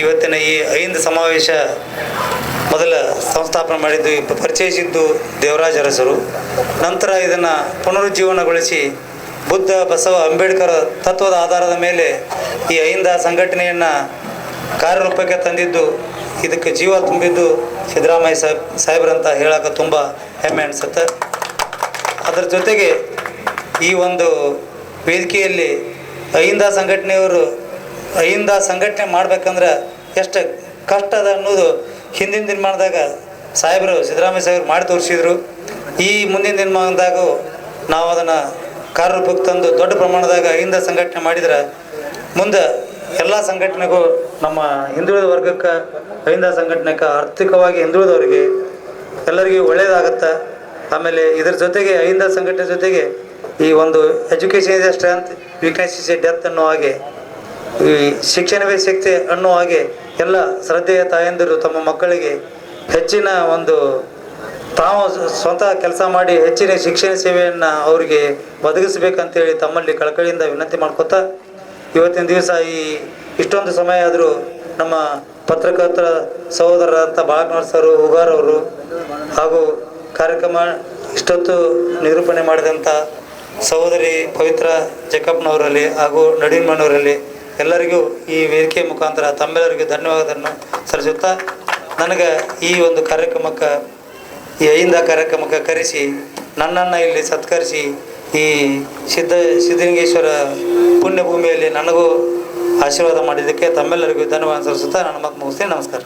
ಇವತ್ತಿನ ಈ ಐಂದ ಸಮಾವೇಶ ಮೊದಲ ಸಂಸ್ಥಾಪನೆ ಮಾಡಿದ್ದು, ಪರಿಚಯಿಸಿದ್ದು ದೇವರಾಜ ಅರಸರು ನಂತರ ಇದನ್ನು ಪುನರುಜ್ಜೀವನಗೊಳಿಸಿ ಬುದ್ಧ, ಬಸವ, ಅಂಬೇಡ್ಕರ್ ತತ್ವದ ಆಧಾರದ ಮೇಲೆ ಈ ಐಂದ ಸಂಘಟನೆಯನ್ನು ಕಾರ್ಯರೂಪಕ್ಕೆ ತಂದಿದ್ದು, ಇದಕ್ಕೆ ಜೀವ ತುಂಬಿದ್ದು ಸಿದ್ದರಾಮಯ್ಯ ಸಾಹೇಬ್, ಸಾಹೇಬ್ರಂತ ಹೇಳಕ್ಕೆ ತುಂಬ ಹೆಮ್ಮೆ ಅನಿಸುತ್ತೆ. ಅದರ ಜೊತೆಗೆ ಈ ಒಂದು ವೇದಿಕೆಯಲ್ಲಿ ಅಹಿಂದ ಸಂಘಟನೆಯವರು ಅಹಿಂದ ಸಂಘಟನೆ ಮಾಡ್ಬೇಕಂದ್ರೆ ಎಷ್ಟು ಕಷ್ಟ ಅದ ಅನ್ನೋದು ಹಿಂದಿನ ದಿನಮಾನದಾಗ ಸಾಹೇಬರು ಸಿದ್ದರಾಮಯ್ಯ ಸಾಹೇಬರು ಮಾಡಿ ತೋರಿಸಿದ್ರು. ಈ ಮುಂದಿನ ದಿನಮಾನದಾಗ ನಾವು ಅದನ್ನು ಕಾರ್ಯರೂಪಕ್ಕೆ ತಂದು ದೊಡ್ಡ ಪ್ರಮಾಣದಾಗ ಅಹಿಂದ ಸಂಘಟನೆ ಮಾಡಿದ್ರೆ ಮುಂದೆ ಎಲ್ಲ ಸಂಘಟನೆಗೂ ನಮ್ಮ ಹಿಂದುಳಿದ ವರ್ಗಕ್ಕೆ ಅಹಿಂದ ಸಂಘಟನೆಗೆ ಆರ್ಥಿಕವಾಗಿ ಹಿಂದುಳಿದವರಿಗೆ ಎಲ್ಲರಿಗೂ ಒಳ್ಳೆಯದಾಗತ್ತೆ ಆಮೇಲೆ ಇದ್ರ ಜೊತೆಗೆ ಅಹಿಂದ ಸಂಘಟನೆ ಜೊತೆಗೆ ಈ ಒಂದು ಎಜುಕೇಷನ್ ಇದೆ ಸ್ಟ್ರೆಂತ್ ವೀಕ್ನೆಸ್ ಇಸ್ ಡೆತ್ ಅನ್ನೋ ಹಾಗೆ ಈ ಶಿಕ್ಷಣವೇ ಶಕ್ತಿ ಅನ್ನೋ ಹಾಗೆ ಎಲ್ಲ ಶ್ರದ್ಧೆಯ ತಾಯಂದಿರು ತಮ್ಮ ಮಕ್ಕಳಿಗೆ ಹೆಚ್ಚಿನ ಒಂದು ತಾವು ಸ್ವತಃ ಕೆಲಸ ಮಾಡಿ ಹೆಚ್ಚಿನ ಶಿಕ್ಷಣ ಸೇವೆಯನ್ನು ಅವರಿಗೆ ಒದಗಿಸ್ಬೇಕಂತೇಳಿ ತಮ್ಮಲ್ಲಿ ಕಳಕಳಿಯಿಂದ ವಿನಂತಿ ಮಾಡ್ಕೊತಾ ಇವತ್ತಿನ ದಿವಸ ಈ ಇಷ್ಟೊಂದು ಸಮಯ ಆದರೂ ನಮ್ಮ ಪತ್ರಕರ್ತರ ಸಹೋದರರಂತ ಬಾಳಕನಾಥ್ ಸರ್ ಹುಗಾರ್ ಅವರು ಹಾಗೂ ಕಾರ್ಯಕ್ರಮ ಇಷ್ಟೊತ್ತು ನಿರೂಪಣೆ ಮಾಡಿದಂಥ ಸಹೋದರಿ ಪವಿತ್ರ ಜಕ್ಕಪ್ಪನವರಲ್ಲಿ ಹಾಗೂ ನಡೀನ್ಮಣ್ಣವರಲ್ಲಿ ಎಲ್ಲರಿಗೂ ಈ ವೇದಿಕೆ ಮುಖಾಂತರ ತಮ್ಮೆಲ್ಲರಿಗೂ ಧನ್ಯವಾದವನ್ನು ಸಲ್ಲಿಸುತ್ತಾ ನನಗೆ ಈ ಒಂದು ಕಾರ್ಯಕ್ರಮಕ್ಕೆ, ಈ ಐಂದ ಕಾರ್ಯಕ್ರಮಕ್ಕೆ ಕರೆಸಿ, ನನ್ನನ್ನು ಇಲ್ಲಿ ಸತ್ಕರಿಸಿ ಈ ಸಿದ್ಧ ಸಿದ್ಧಲಿಂಗೇಶ್ವರ ಪುಣ್ಯಭೂಮಿಯಲ್ಲಿ ನನಗೂ ಆಶೀರ್ವಾದ ಮಾಡಿದ್ದಕ್ಕೆ ತಮ್ಮೆಲ್ಲರಿಗೂ ಧನ್ಯವಾದ ಸಲ್ಲಿಸುತ್ತಾ ನನ್ನ ಮಾತು ಮುಗಿಸ್ತೀನಿ. ನಮಸ್ಕಾರ.